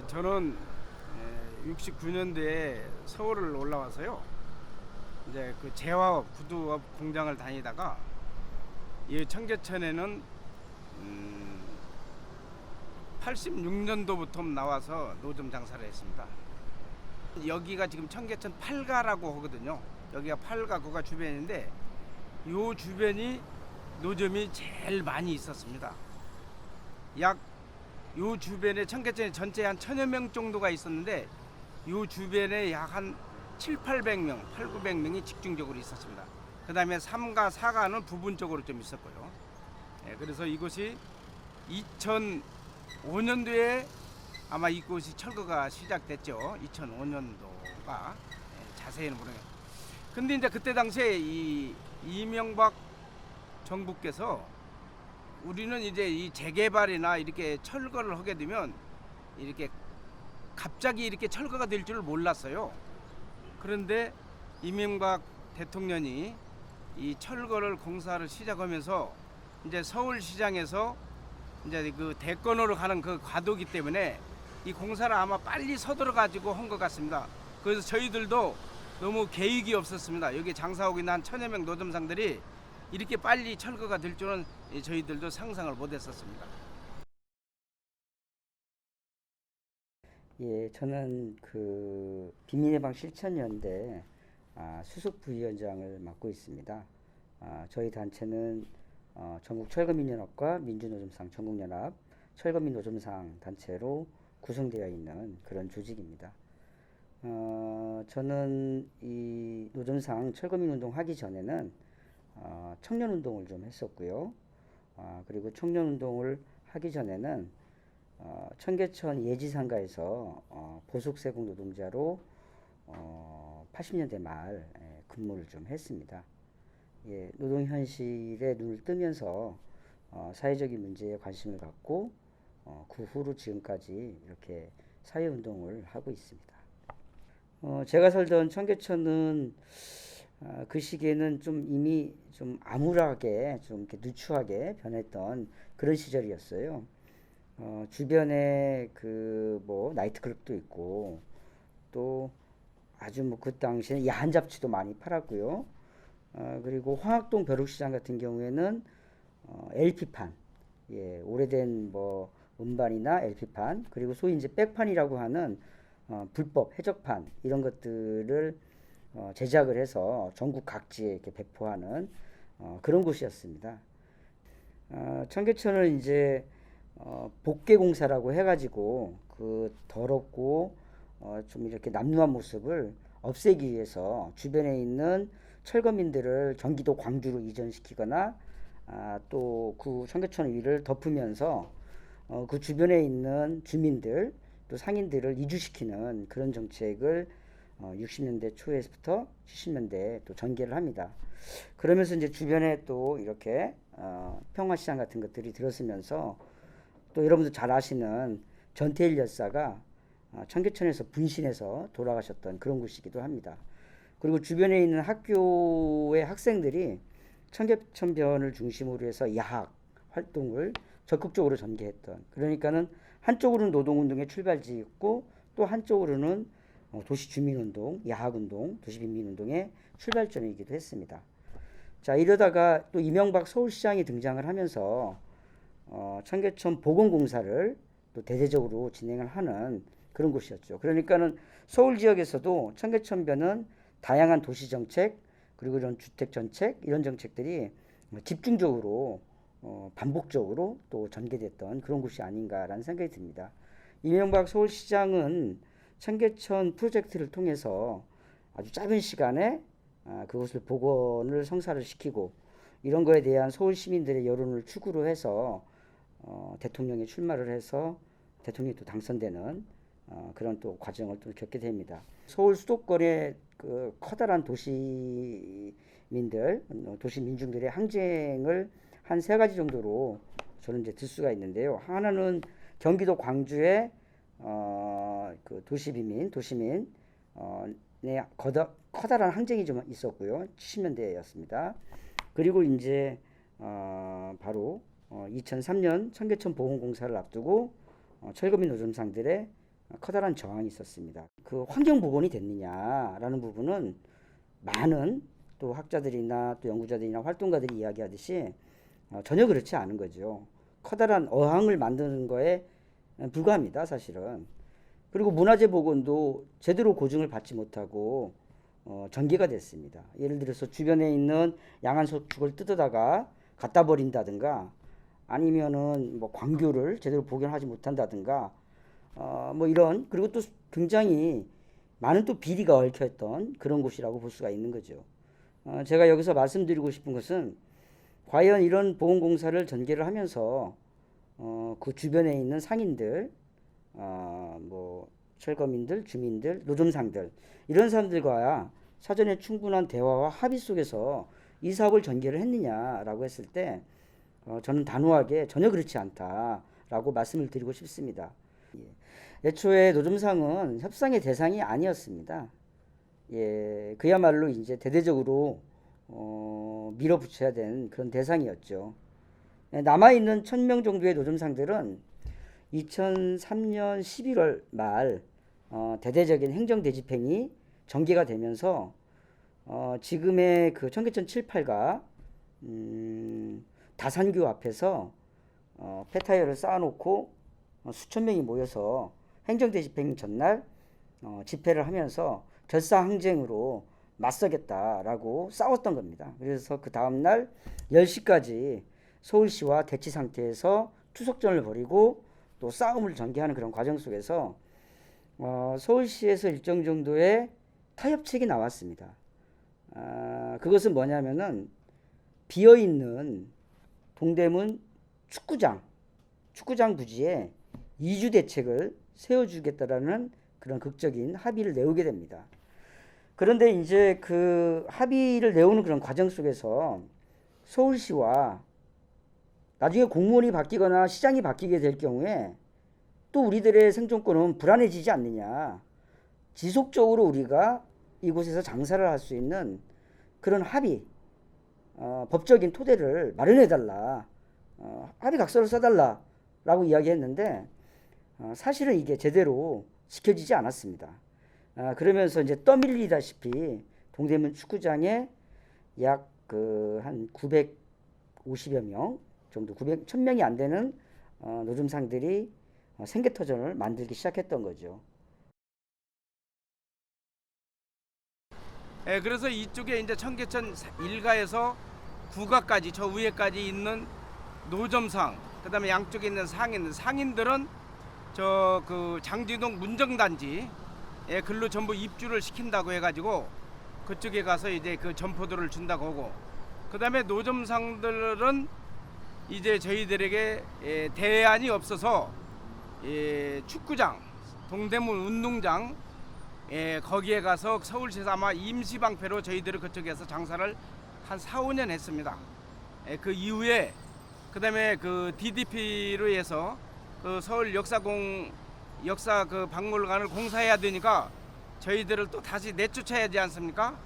예, 저는 69년도에 서울을 올라와서요. 이제 그 재화업, 구두업 공장을 다니다가 이 청계천에는 음 86년도부터 나와서 노점 장사를 했습니다. 여기가 지금 청계천 8가라고 하거든요. 여기가 8가 9가 주변인데 요 주변이 노점이 제일 많이 있었습니다. 약 요 주변에 청계천 전체 한 천여 명 정도가 있었는데 요 주변에 약 한 7, 800명, 8, 900명이 집중적으로 있었습니다. 그 다음에 3가, 4가는 부분적으로 좀 있었고요. 예, 그래서 이곳이 2005년도에 아마 이곳이 철거가 시작됐죠. 2005년도가 예, 자세히는 모르겠어요. 근데 이제 그때 당시에 이 이명박 정부께서 우리는 이제 이 재개발이나 이렇게 철거를 하게 되면 이렇게 갑자기 이렇게 철거가 될 줄 몰랐어요. 그런데 이명박 대통령이 이 철거를 공사를 시작하면서 이제 서울시장에서 이제 그 대권으로 가는 그 과도기 때문에 이 공사를 아마 빨리 서둘러 가지고 한 것 같습니다. 그래서 저희들도 너무 계획이 없었습니다. 여기 장사하고 있는 한 천여 명 노점상들이 이렇게 빨리 철거가 될 줄은 저희들도 상상을 못했었습니다. 예, 저는 그 비밀예방 실천연대 아, 수석 부위원장을 맡고 있습니다. 아, 저희 단체는 어, 전국 철거민연합과 민주노점상 전국연합 철거민 노점상 단체로 구성되어 있는 그런 조직입니다. 어, 저는 이 노점상 철거민 운동 하기 전에는 어, 청년 운동을 좀 했었고요. 아, 그리고 청년 운동을 하기 전에는 어, 청계천 예지상가에서 어, 보석세공 노동자로 어, 80년대 말 예, 근무를 좀 했습니다. 예, 노동 현실에 눈을 뜨면서 어, 사회적인 문제에 관심을 갖고 어, 그 후로 지금까지 이렇게 사회 운동을 하고 있습니다. 어, 제가 살던 청계천은 아, 그 시기에는 좀 이미 좀 암울하게 좀 이렇게 누추하게 변했던 그런 시절이었어요. 어, 주변에 그 뭐 나이트클럽도 있고 또 아주 뭐 그 당시에 야한 잡지도 많이 팔았고요. 어, 그리고 황학동 벼룩시장 같은 경우에는 어, LP판, 예, 오래된 뭐 음반이나 LP판 그리고 소위 이제 백판이라고 하는 어, 불법 해적판 이런 것들을 어, 제작을 해서 전국 각지에 이렇게 배포하는 어, 그런 곳이었습니다. 어, 청계천을 이제 어, 복개공사라고 해가지고 그 더럽고 어, 좀 이렇게 남루한 모습을 없애기 위해서 주변에 있는 철거민들을 경기도 광주로 이전시키거나 아, 또그 청계천 위를 덮으면서 어, 그 주변에 있는 주민들 또 상인들을 이주시키는 그런 정책을 어, 60년대 초에부터 70년대에 또 전개를 합니다. 그러면서 이제 주변에 또 이렇게 어, 평화시장 같은 것들이 들어서면서 또 여러분들 잘 아시는 전태일 열사가 어, 청계천에서 분신해서 돌아가셨던 그런 곳이기도 합니다. 그리고 주변에 있는 학교의 학생들이 청계천변을 중심으로 해서 야학 활동을 적극적으로 전개했던 그러니까는 한쪽으로는 노동운동의 출발지였고 또 한쪽으로는 어, 도시주민운동, 야학운동, 도시빈민운동의 출발점이기도 했습니다. 자 이러다가 또 이명박 서울시장이 등장을 하면서 어, 청계천 보건공사를 또 대대적으로 진행을 하는 그런 곳이었죠. 그러니까는 서울 지역에서도 청계천변은 다양한 도시 정책 그리고 이런 주택 정책 이런 정책들이 집중적으로 어, 반복적으로 또 전개됐던 그런 곳이 아닌가라는 생각이 듭니다. 이명박 서울시장은 청계천 프로젝트를 통해서 아주 짧은 시간에 아, 그것을 복원을 성사를 시키고 이런 거에 대한 서울 시민들의 여론을 축으로 해서 어, 대통령이 출마를 해서 대통령이 또 당선되는 어, 그런 또 과정을 또 겪게 됩니다. 서울 수도권의 그 커다란 도시민들, 어, 도시 민중들의 항쟁을 한 세 가지 정도로 저는 이제 들 수가 있는데요. 하나는 경기도 광주의 어, 그 도시비민, 도시민 어, 네, 거다, 커다란 항쟁이 좀 있었고요. 70년대였습니다. 그리고 이제 어, 바로 어, 2003년 청계천 보건공사를 앞두고 어, 철거민 노점상들의 커다란 저항이 있었습니다. 그 환경 복원이 됐느냐라는 부분은 많은 또 학자들이나 또 연구자들이나 활동가들이 이야기하듯이 어, 전혀 그렇지 않은 거죠. 커다란 어항을 만드는 거에 불과합니다, 사실은. 그리고 문화재 복원도 제대로 고증을 받지 못하고 어, 전개가 됐습니다. 예를 들어서 주변에 있는 양안석축을 뜯어다가 갖다 버린다든가 아니면은 뭐 광교를 제대로 복원하지 못한다든가 어, 뭐 이런 그리고 또 굉장히 많은 또 비리가 얽혀있던 그런 곳이라고 볼 수가 있는 거죠. 어, 제가 여기서 말씀드리고 싶은 것은 과연 이런 보훈공사를 전개를 하면서 어, 그 주변에 있는 상인들, 어, 뭐 철거민들, 주민들, 노점상들 이런 사람들과 사전에 충분한 대화와 합의 속에서 이 사업을 전개를 했느냐라고 했을 때 어, 저는 단호하게 전혀 그렇지 않다라고 말씀을 드리고 싶습니다. 예. 애초에 노점상은 협상의 대상이 아니었습니다. 예, 그야말로 이제 대대적으로 어, 밀어붙여야 되는 그런 대상이었죠. 예, 남아있는 1000명 정도의 노점상들은 2003년 11월 말 어, 대대적인 행정 대집행이 전개가 되면서 어, 지금의 그 청계천 7, 8가 음, 다산교 앞에서 어, 폐타이어를 쌓아놓고 어, 수천 명이 모여서 행정 대집행 전날 어, 집회를 하면서 결사항쟁으로 맞서겠다라고 싸웠던 겁니다. 그래서 그 다음날 10시까지 서울시와 대치 상태에서 투석전을 벌이고 또 싸움을 전개하는 그런 과정 속에서 어, 서울시에서 일정 정도의 타협책이 나왔습니다. 아, 그것은 뭐냐면은 비어 있는 동대문 축구장, 축구장 부지에 이주 대책을 세워주겠다라는 그런 극적인 합의를 내오게 됩니다. 그런데 이제 그 합의를 내오는 그런 과정 속에서 서울시와 나중에 공무원이 바뀌거나 시장이 바뀌게 될 경우에 또 우리들의 생존권은 불안해지지 않느냐. 지속적으로 우리가 이곳에서 장사를 할 수 있는 그런 합의, 어, 법적인 토대를 마련해달라. 어, 합의 각서를 써달라 라고 이야기했는데 어, 사실은 이게 제대로 지켜지지 않았습니다. 아, 그러면서 이제 떠밀리다시피 동대문 축구장에 약 그 한 950여 명 정도 900 1000명이 안 되는 어, 노점상들이 어, 생계터전을 만들기 시작했던 거죠. 예, 그래서 이쪽에 이제 청계천 일가에서 구가까지 저 위에까지 있는 노점상, 그다음에 양쪽에 있는 상인, 상인들은 저 그 장지동 문정단지 예, 글로 전부 입주를 시킨다고 해가지고 그쪽에 가서 이제 그 점포들을 준다고 하고 그다음에 노점상들은 이제 저희들에게 예, 대안이 없어서 예, 축구장, 동대문 운동장 예, 거기에 가서 서울시에서 아마 임시방패로 저희들을 그쪽에서 장사를 한 4, 5년 했습니다. 예, 그 이후에 그다음에 그 DDP로 해서 그 서울 역사공 역사 그 박물관을 공사해야 되니까 저희들을 또 다시 내쫓아야 하지 않습니까?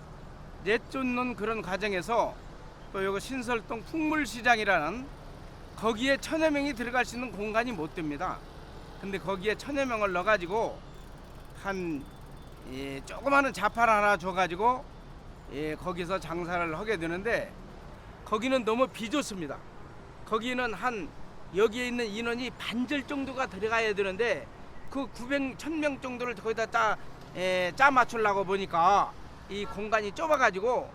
내쫓는 그런 과정에서 또 여기 신설동 풍물시장이라는 거기에 천여 명이 들어갈 수 있는 공간이 못 됩니다. 근데 거기에 천여 명을 넣어가지고 한 예, 조그마한 자판 하나 줘가지고 예, 거기서 장사를 하게 되는데 거기는 너무 비좁습니다. 거기는 한 여기에 있는 인원이 반절 정도가 들어가야 되는데 그 900, 1000명 정도를 거기다 짜, 에, 짜 맞추려고 보니까 이 공간이 좁아가지고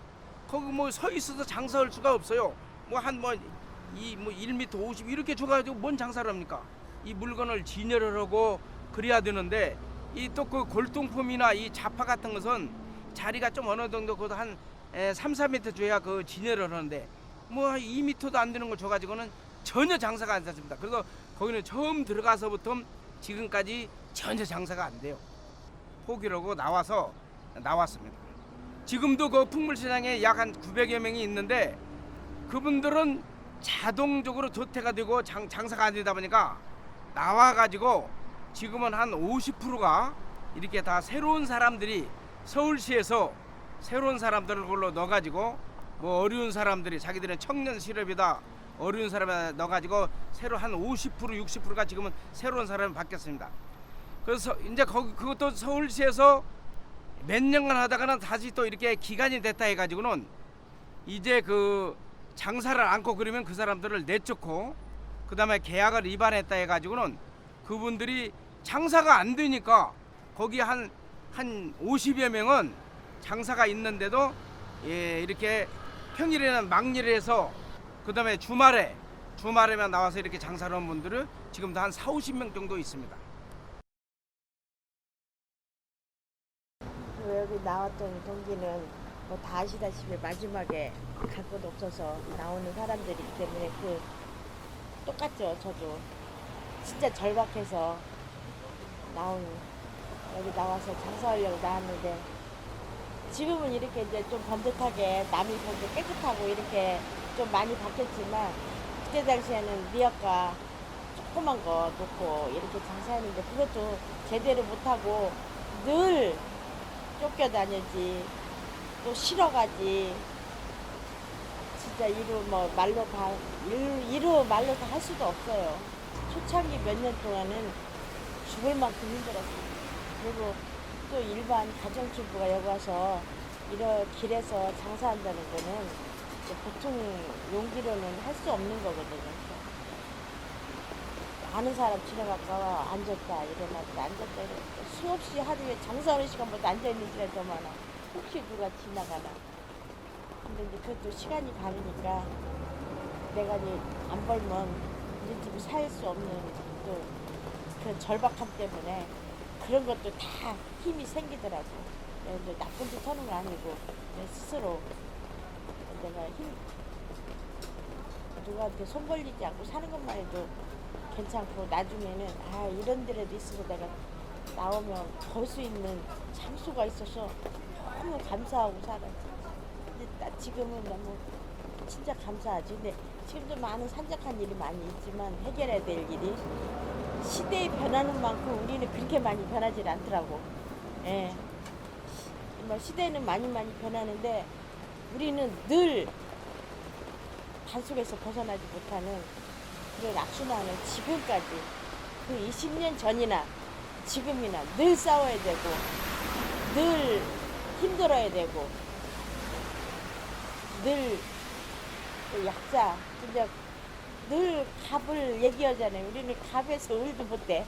거기 뭐 서 있어서 장사할 수가 없어요. 뭐 한뭐 이뭐 1m 50 이렇게 줘가지고 뭔 장사를 합니까? 이 물건을 진열을 하고 그래야 되는데 이 또 그 골동품이나 이 자파 같은 것은 자리가 좀 어느 정도 그한 에, 3, 4m 줘야 그 진열을 하는데 뭐 2m도 안 되는 걸 줘가지고는 전혀 장사가 안 됐습니다. 그래서 거기는 처음 들어가서부터 지금까지 전혀 장사가 안 돼요. 포기하고 나와서 나왔습니다. 지금도 그 풍물시장에 약 한 900여 명이 있는데 그분들은 자동적으로 도태가 되고 장, 장사가 안 되다 보니까 나와가지고 지금은 한 50%가 이렇게 다 새로운 사람들이 서울시에서 새로운 사람들을 걸로 넣어가지고 뭐 어려운 사람들이 자기들은 청년 실업이다 어려운 사람에 넣어가지고 새로 한 50% 60%가 지금은 새로운 사람이 바뀌었습니다. 그래서 이제 거기 그것도 서울시에서 몇 년간 하다가는 다시 또 이렇게 기간이 됐다 해가지고는 이제 그 장사를 않고 그러면 그 사람들을 내쫓고 그 다음에 계약을 위반했다 해가지고는 그분들이 장사가 안 되니까 거기 한, 한 50여 명은 장사가 있는데도 예, 이렇게 평일에는 막일을 해서 그 다음에 주말에 주말에만 나와서 이렇게 장사를 하는 분들은 지금도 한 4, 50명 정도 있습니다. 여기 나왔던 동기는 뭐 다 아시다시피 마지막에 갈 곳 없어서 나오는 사람들이기 때문에 그 똑같죠 저도. 진짜 절박해서 나온 여기 나와서 장사하려고 나왔는데 지금은 이렇게 이제 좀 번듯하게 남이 보기 깨끗하고 이렇게 좀 많이 바뀌었지만 그때 당시에는 미역과 조그만 거 놓고 이렇게 장사했는데 그것도 제대로 못하고 늘 쫓겨다녔지 또 싫어가지. 진짜 이루 뭐 말로 다 이루, 이루 말로 다 할 수도 없어요. 초창기 몇 년 동안은 죽을 만큼 힘들었어요. 그리고 또 일반 가정주부가 여기 와서 이런 길에서 장사한다는 거는 보통 용기로는 할 수 없는 거거든요. 아는 사람 지나갈까 앉았다 일어났다 앉았다 일어났다 수없이 하루에 장사하는 시간보다 앉아있는 시간이 더 많아 혹시 누가 지나가나? 근데 이제 그것도 시간이 가니까 내가 이제 안 벌면 우리 집이 살 수 없는 또 그런 절박함 때문에 그런 것도 다 힘이 생기더라고. 이제 나쁜 짓 하는 거 아니고 내 스스로 내가 힘 누구한테 손 벌리지 않고 사는 것만 해도 괜찮고 나중에는 아 이런 데라도 있어서 내가 나오면 걸수 있는 장소가 있어서 너무 감사하고 살았지. 근데 나 지금은 너무 진짜 감사하지. 근데 지금도 많은 산적한 일이 많이 있지만 해결해야 될 일이 시대의 변하는 만큼 우리는 그렇게 많이 변하지 않더라고. 예. 뭐 시대는 많이 많이 변하는데 우리는 늘 단속에서 벗어나지 못하는 그런 악순환을 지금까지 그 20년 전이나 지금이나 늘 싸워야 되고 늘 힘들어야 되고 늘또 약자 진짜 늘 갑을 얘기하잖아요 우리는 갑에서 을도 못돼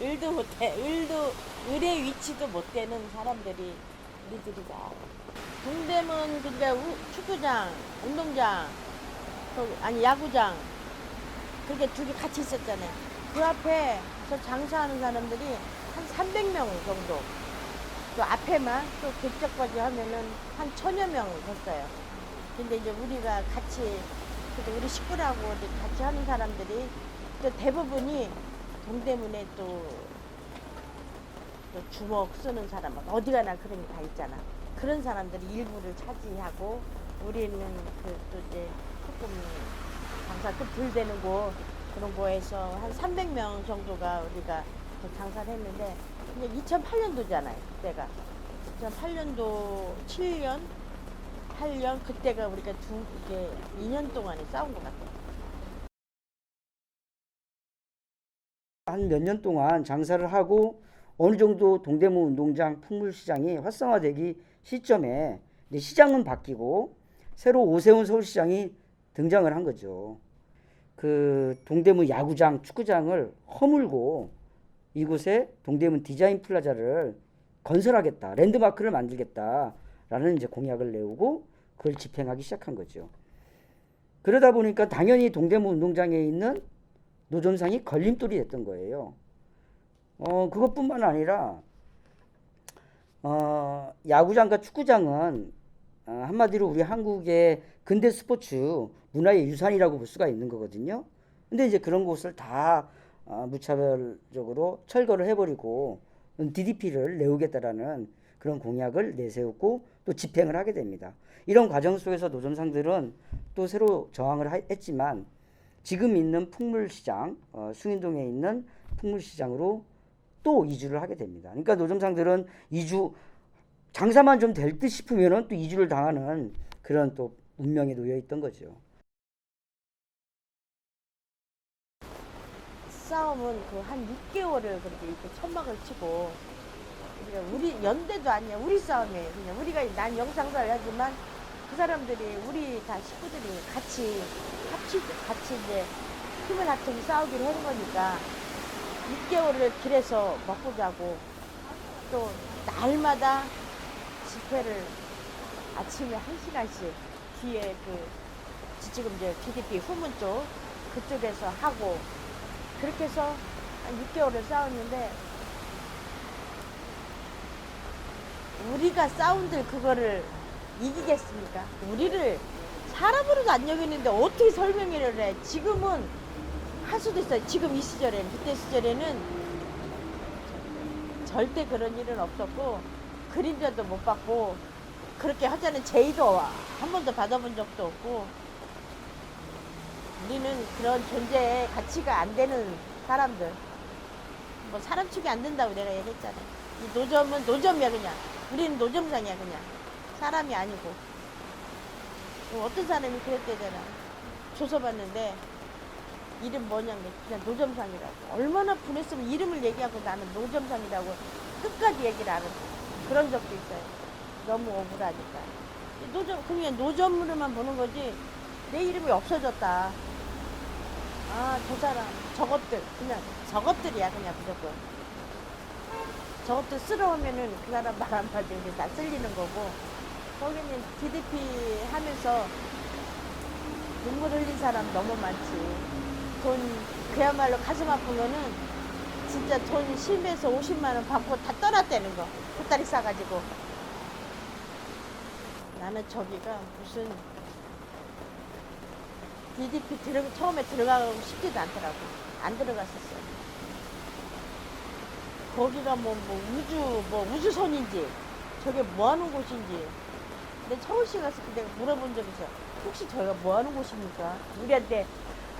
을도 못해 을도 을의 위치도 못 되는 사람들이 우리들이다 동대문 우- 축구장 운동장 그, 아니 야구장 그렇게 두개 같이 있었잖아요. 그 앞에 저 장사하는 사람들이 한 300명 정도. 또 앞에만 또 객적까지 하면은 한 천여 명 됐어요. 근데 이제 우리가 같이, 그래도 우리 식구라고 같이 하는 사람들이 또 대부분이 동대문에 또, 또 주먹 쓰는 사람, 어디 가나 그런 게 다 있잖아. 그런 사람들이 일부를 차지하고 우리는 그 또 이제 조금 장사 끝불 되는 곳 그런 거에서 한 300명 정도가 우리가 그 장사를 했는데 이제 2008년도잖아요 그때가 2008년도 7년 8년 그때가 우리가 두 이게 2년 동안에 싸운 것 같아요. 한 몇 년 동안 장사를 하고 어느 정도 동대문 운동장 풍물시장이 활성화되기 시점에 이제 시장은 바뀌고 새로 오세훈 서울시장이 등장을 한 거죠. 그 동대문 야구장, 축구장을 허물고 이곳에 동대문 디자인 플라자를 건설하겠다, 랜드마크를 만들겠다라는 이제 공약을 내오고 그걸 집행하기 시작한 거죠. 그러다 보니까 당연히 동대문 운동장에 있는 노점상이 걸림돌이 됐던 거예요. 어, 그것뿐만 아니라 어, 야구장과 축구장은 어, 한마디로 우리 한국의 근대 스포츠 문화의 유산이라고 볼 수가 있는 거거든요. 근데 이제 그런 곳을 다 어, 무차별적으로 철거를 해버리고 DDP를 내오겠다라는 그런 공약을 내세우고 또 집행을 하게 됩니다. 이런 과정 속에서 노점상들은 또 새로 저항을 하- 했지만 지금 있는 풍물시장, 어, 숭인동에 있는 풍물시장으로 또 이주를 하게 됩니다. 그러니까 노점상들은 이주 장사만 좀 될 듯 싶으면은 또 이주를 당하는 그런 또 운명에 놓여 있던 거죠. 싸움은 그 한 6개월을 그렇게 이렇게 천막을 치고 우리가 우리 연대도 아니야. 우리 싸움이에요. 그냥 우리가 난 영상사를 하지만 그 사람들이 우리 다 식구들이 같이 합치 같이 이제 힘을 합쳐서 싸우기로 한 거니까 6개월을 길에서 먹고 자고 또 날마다 집회를 아침에 한 시간씩 뒤에 그 지금 이제 DDP 후문 쪽 그쪽에서 하고 그렇게 해서 한 6개월을 싸웠는데 우리가 싸운들 그거를 이기겠습니까? 우리를 사람으로도 안 여기는데 어떻게 설명을 해? 지금은 할 수도 있어요. 지금 이 시절에는 그때 시절에는 절대 그런 일은 없었고 그림자도 못 받고 그렇게 하자는 제의도 한 번도 받아본 적도 없고 우리는 그런 존재의 가치가 안 되는 사람들. 뭐 사람 축이 안 된다고 내가 얘기했잖아. 이 노점은 노점이야 그냥. 우리는 노점상이야 그냥. 사람이 아니고. 뭐 어떤 사람이 그랬대잖아 조서봤는데 이름 뭐냐면 그냥 노점상이라고. 얼마나 분했으면 이름을 얘기하고 나는 노점상이라고 끝까지 얘기를 안 했어 그런 적도 있어요. 너무 억울하니까. 노점 그냥 노점으로만 보는 거지. 내 이름이 없어졌다 아 저 사람. 저것들. 그냥 저것들이야 그냥 무조건. 저것들 쓸어오면은 그 사람 말 한마디 이제 다 쓸리는 거고 거기는 DDP 하면서 눈물 흘린 사람 너무 많지. 돈 그야말로 가슴 아픈 거는 진짜 돈 10에서 50만 원 받고 다 떠났다는 거. 보따리 싸가지고. 나는 저기가 무슨 DDP 들어, 처음에 들어가고 싶지도 않더라고. 안 들어갔었어. 거기가 뭐, 뭐 우주, 뭐 우주선인지, 저게 뭐 하는 곳인지. 근데 서울시 갔을 때 내가 물어본 적 있어. 혹시 저희가 뭐 하는 곳입니까? 우리한테,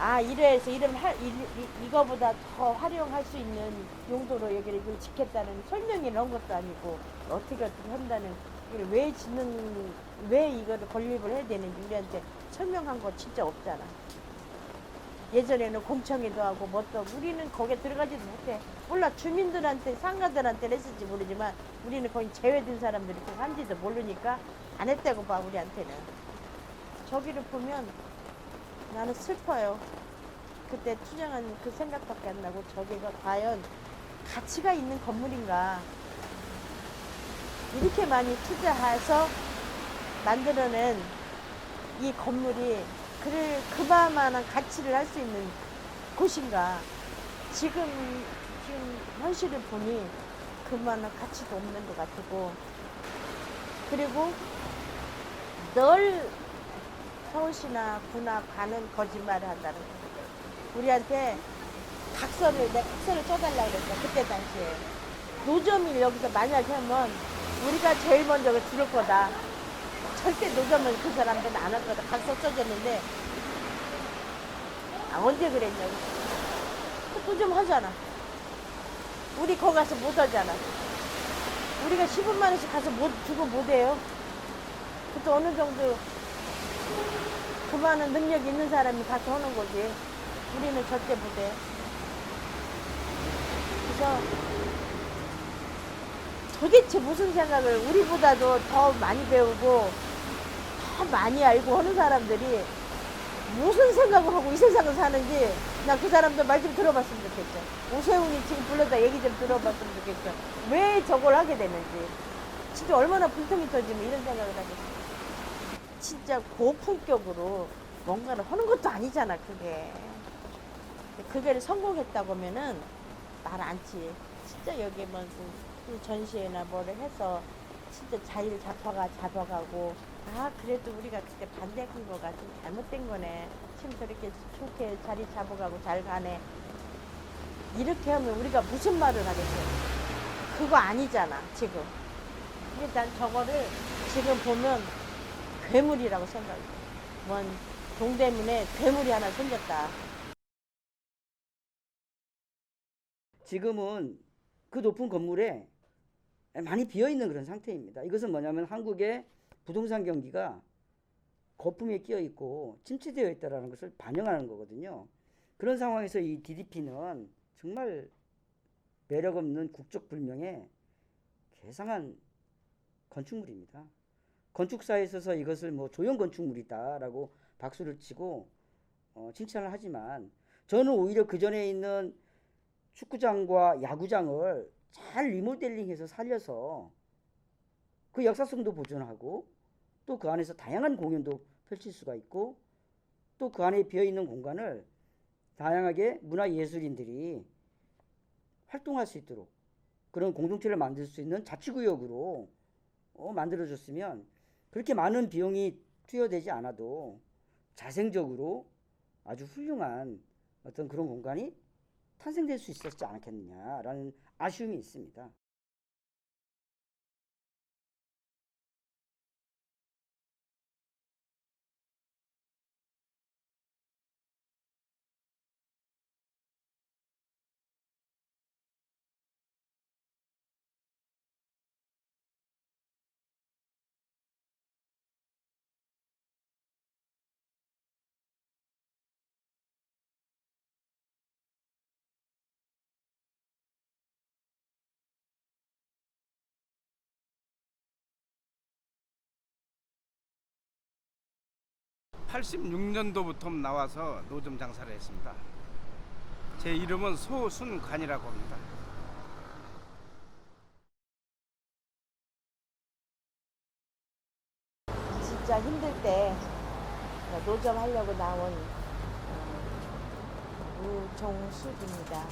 아, 이래서 이름 할, 이, 이, 이거보다 더 활용할 수 있는 용도로 여기를 이걸 짓겠다는 설명이 나온 것도 아니고, 어떻게 어떻게 한다는, 왜 짓는, 왜 이거를 건립을 해야 되는지 우리한테 설명한 거 진짜 없잖아. 예전에는 공청회도 하고 뭐또 우리는 거기에 들어가지도 못해. 몰라 주민들한테 상가들한테 했을지 모르지만 우리는 거의 제외된 사람들이 그 한지도 모르니까 안 했다고 봐 우리한테는. 저기를 보면 나는 슬퍼요. 그때 투정한 그 생각밖에 안 나고 저기가 과연 가치가 있는 건물인가. 이렇게 많이 투자해서 만들어낸 이 건물이 그를 그만한 가치를 할 수 있는 곳인가? 지금 지금 현실을 보니 그만한 가치도 없는 것 같고 그리고 늘 서울시나 구나 관은 거짓말을 한다는 거 우리한테 각서를 내 각서를 써달라고 그랬어 그때 당시에. 노점을 여기서 만약에 하면 우리가 제일 먼저 들을 거다 절대 노점은 그 사람들은 안 할 거다. 각서 써줬는데, 아, 언제 그랬냐고. 노점 하잖아. 우리 거기 가서 못 하잖아. 우리가 15만원씩 가서 못, 주고 못 해요. 그것도 어느 정도 그만한 능력 있는 사람이 가서 하는 거지. 우리는 절대 못 해. 그래서 도대체 무슨 생각을 우리보다도 더 많이 배우고 더 많이 알고 하는 사람들이 무슨 생각을 하고 이 세상을 사는지 나 그 사람들 말 좀 들어봤으면 좋겠어. 오세훈이 지금 불러다 얘기 좀 들어봤으면 좋겠어. 왜 저걸 하게 되는지. 진짜 얼마나 불통이 터지면 이런 생각을 하겠어. 진짜 고품격으로 뭔가를 하는 것도 아니잖아, 그게. 그게 성공했다고 하면은 말 안지. 진짜 여기 뭐그 전시회나 뭐를 해서 진짜 자리를 잡아가 잡아가고 아 그래도 우리가 그때 반대한 거가 좀 잘못된 거네. 지금 저렇게 좋게 자리 잡아가고 잘 가네. 이렇게 하면 우리가 무슨 말을 하겠어요 그거 아니잖아 지금. 근데 난 저거를 지금 보면 괴물이라고 생각해. 뭔 동대문에 괴물이 하나 생겼다. 지금은 그 높은 건물에 많이 비어 있는 그런 상태입니다. 이것은 뭐냐면 한국의 부동산 경기가 거품에 끼어 있고 침체되어 있다라는 것을 반영하는 거거든요. 그런 상황에서 이 DDP는 정말 매력 없는 국적 불명의 괴상한 건축물입니다. 건축사에 있어서 이것을 뭐 조형 건축물이다라고 박수를 치고 어, 칭찬을 하지만 저는 오히려 그 전에 있는 축구장과 야구장을 잘 리모델링해서 살려서 그 역사성도 보존하고 또 그 안에서 다양한 공연도 펼칠 수가 있고 또 그 안에 비어 있는 공간을 다양하게 문화 예술인들이 활동할 수 있도록 그런 공동체를 만들 수 있는 자치구역으로 어, 만들어줬으면 그렇게 많은 비용이 투여되지 않아도 자생적으로 아주 훌륭한 어떤 그런 공간이 탄생될 수 있었지 않겠느냐라는 아쉬움이 있습니다. 86년도부터 나와서 노점 장사를 했습니다. 제 이름은 소순관이라고 합니다. 진짜 힘들 때 노점 하려고 나온 어, 우종숙입니다.